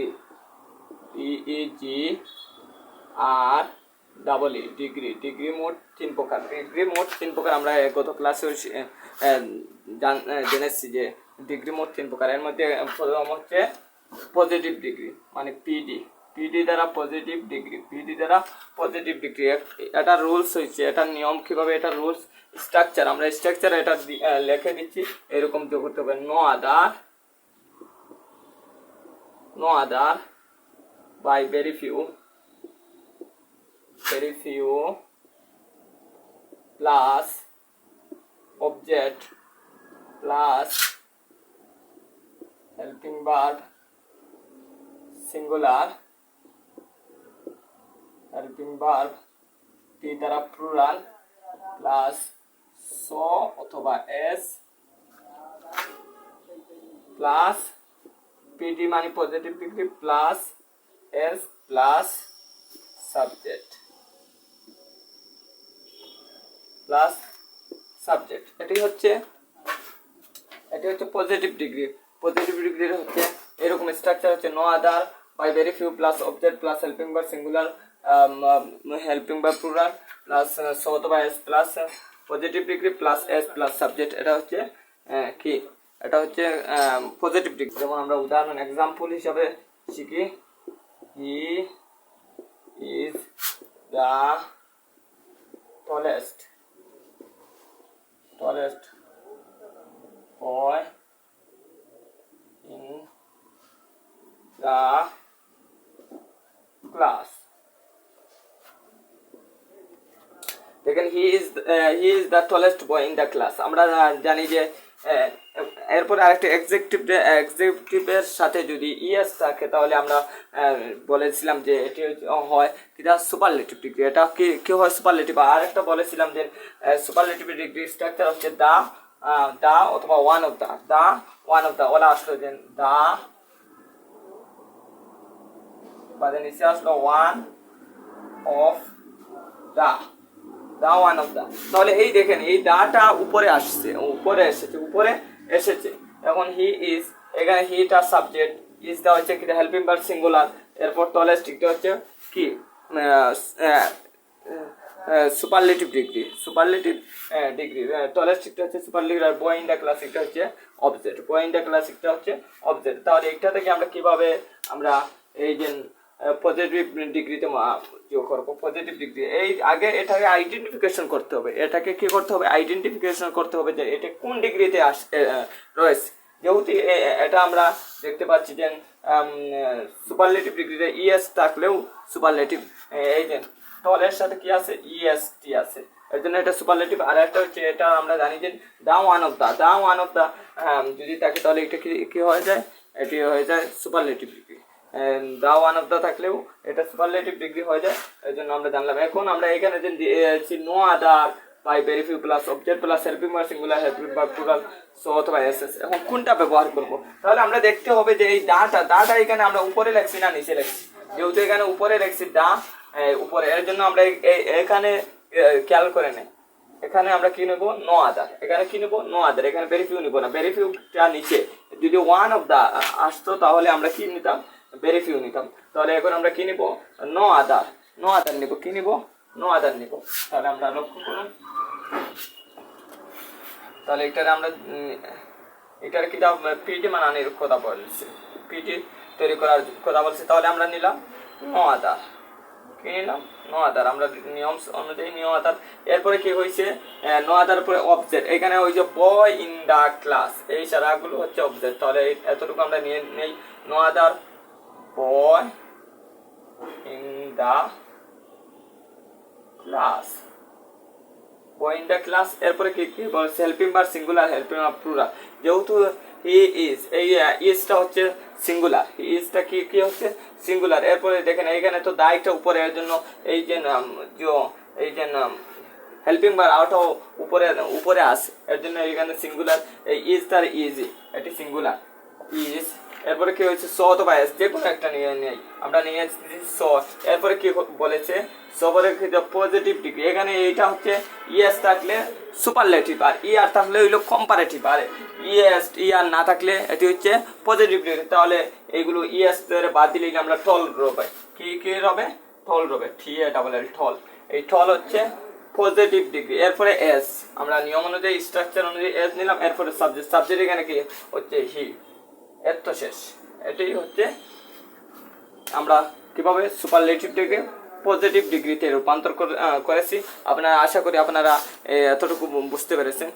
Degree. E, G, R, double E, degree. Degree মোট তিন প্রকার। ডিগ্রি মোট তিন প্রকার আমরা গত ক্লাসে জেনেছি যে ডিগ্রি মোট তিন প্রকার। এর মধ্যে প্রথম হচ্ছে পজিটিভ ডিগ্রি মানে পিডি পিডি দ্বারা পজিটিভ ডিগ্রি পিডি দ্বারা পজিটিভ ডিগ্রি এটা রুলস হয়েছে এটা নিয়ম কীভাবে এটা রুলস স্ট্রাকচার আমরা স্ট্রাকচার এটা লিখে দিচ্ছি। এরকম যোগ করতে হবে। No other no other by very few very few plus object plus helping verb singular helping verb p দ্বারা plural plus so অথবা s plus pd মানে positive degree plus S plus subject plus subject এটি হচ্ছে এটি হচ্ছে positive degree positive ডিগ্রির হচ্ছে এরকম স্ট্রাকচার হচ্ছে no other by very few plus object plus helping bar singular helping bar plural plus সত বা S plus positive degree plus S plus subject এটা হচ্ছে কি? এটা হচ্ছে পজিটিভ ডিগ্রি যেমন আমরা উদাহরণ এক্সাম্পল হিসাবে শিখি। He is the tallest tallest boy in the class দেখেন he is he is the tallest boy in the class আমরা জানি যে এরপরে আরেকটা এক্সেকটিভ এক্সিকিউটিভের সাথে যদি ইএস থাকে, তাহলে আমরা বলেছিলাম যে এটি হয় কিটা সুপারলেটিভ ডিগ্রি এটা কি কি হয় সুপারলেটিভ আর একটা বলেছিলাম যে সুপারলেটিভ ডিগ্রি স্ট্রাকচার হচ্ছে দা দা অথবা one of the the one of the OLA আসলো যে দা বাদে নিচে আসলো one of the the of the তাহলে এই দেখেন, এই দাটা উপরে আসছে, উপরে এসেছে উপরে এসেছে। এখন হি ইজ এখানে হিটা সাবজেক্ট ইজটা হচ্ছে কি হেল্পিং বার সিঙ্গুলার এরপর তলে স্টিকটা হচ্ছে কি সুপারলেটিভ ডিগ্রি সুপারলেটিভ ডিগ্রি টলেস্টিকটা হচ্ছে সুপারলেটিভ আর বয় ইন দ্য ক্লাসিকটা হচ্ছে অবজেক্ট বয় ইন দ্য ক্লাসিকটা হচ্ছে অবজেক্ট তাহলে এটা থেকে আমরা কীভাবে আমরা এই যে পজিটিভ ডিগ্রিতে যোগ করব পজিটিভ ডিগ্রি এই আগে এটাকে আইডেন্টিফিকেশন করতে হবে। এটাকে কি করতে হবে? আইডেন্টিফিকেশন করতে হবে যে এটা কোন ডিগ্রিতে আস রয়েছে। যেহেতু এটা আমরা দেখতে পাচ্ছি যে সুপারলেটিভ ডিগ্রিতে ইএস থাকলেও সুপারলেটিভ এই যে টলের সাথে কি আছে? ইএসটি আছে। এর জন্য এটা সুপারলেটিভ আর একটা হচ্ছে, এটা আমরা জানি যে the one of the. The one of the যদি থাকে তাহলে এটা কি কি হয়ে যায়? এটি হয়ে যায় superlative degree the one of the থাকলেও এটা সুপারলেটিভ ডিগ্রি হয়ে যায় এই জন্য আমরা জানলাম। এখন আমরা এখানে যে no other by very few plus object plus helping bar singular helping bar plural so অথবা এস এস এখন কোনটা ব্যবহার করব? তাহলে আমরা দেখতে হবে যে এই দাটা দাটা এখানে আমরা উপরে লেখছি না, নিচে লেখছি। যেহেতু এখানে উপরে লেখছি দা উপরে, এর জন্য আমরা এখানে খেয়াল করে নেই এখানে আমরা কি নেব? নো আদার এখানে কি নেব? নো আদার এখানে ভেরি নিবো না। ভেরি ফিউটা নিচে। যদি ওয়ান অফ দা আসতো, তাহলে আমরা কি নিতাম? ভেরি ফিউ নিতাম। তাহলে এখন আমরা কি নিবো? নো আদার নো আদার নিবো। কি নিবো? নো আদার নিবো। তাহলে আমরা লক্ষ্য করুন। তাহলে এটার আমরা এটার কিটা পিটি বানানোর কথা বলছি। পিটি তৈরি করার কথা বলছি। তাহলে আমরা নিলাম নো আদার কি নিলাম? নো আদার আমরা নিয়ম অনুযায়ী নিয়ম আদার এরপরে কি হয়েছে? নো আদার পরে অবজেক্ট এখানে ওই যে বয় ইন দা ক্লাস এই সারাগুলো হচ্ছে অবজেক্ট তাহলে এতটুকু আমরা নিয়ে, নেই। No other boy in the class boy in the class এরপরে কি কি? বলছে হেল্পিং বার সিঙ্গুলার হেল্পিং বার প্লুরাল যেহেতু হি ইজ এই ইজটা হচ্ছে সিঙ্গুলার হি ইজটা কি কি হচ্ছে? সিঙ্গুলার এরপরে দেখেন, এইখানে তো দায়টা উপরে, এর জন্য এই যে নাম এই যে নাম হেল্পিং বার আউটও উপরে উপরে আসে এর জন্য এখানে সিঙ্গুলার এই ইজ তার ইজি এটি সিঙ্গুলার ইজ এরপরে কি হয়েছে? স অথবা এস, যে কোনো একটা নিয়ে নেই। আমরা নিয়ে এসেছি স। এরপরে কি বলেছে? সবরের ক্ষেত্রে পজিটিভ ডিগ্রি এখানে এইটা হচ্ছে ইএস থাকলে সুপারলেটিভ আর ই আর থাকলে হইল কম্পারেটিভ আর ইএস ই আর না থাকলে এটি হচ্ছে পজিটিভ ডিগ্রি তাহলে এইগুলো ইএস বাদ দিলে আমরা টল রবে কি কি রবে? টল রবে টি এ ডাবল এল টল এই টল হচ্ছে পজিটিভ ডিগ্রি এরপরে এস আমরা নিয়ম অনুযায়ী স্ট্রাকচার অনুযায়ী এস নিলাম। এরপরে সাবজেক্ট সাবজেক্ট এখানে কি? হচ্ছে হি এর তো শেষ। এটাই হচ্ছে আমরা কীভাবে সুপারলেটিভ ডিগ্রি পজিটিভ ডিগ্রিতে রূপান্তর করেছি। আপনারা আশা করি আপনারা এতটুকু বুঝতে পেরেছেন।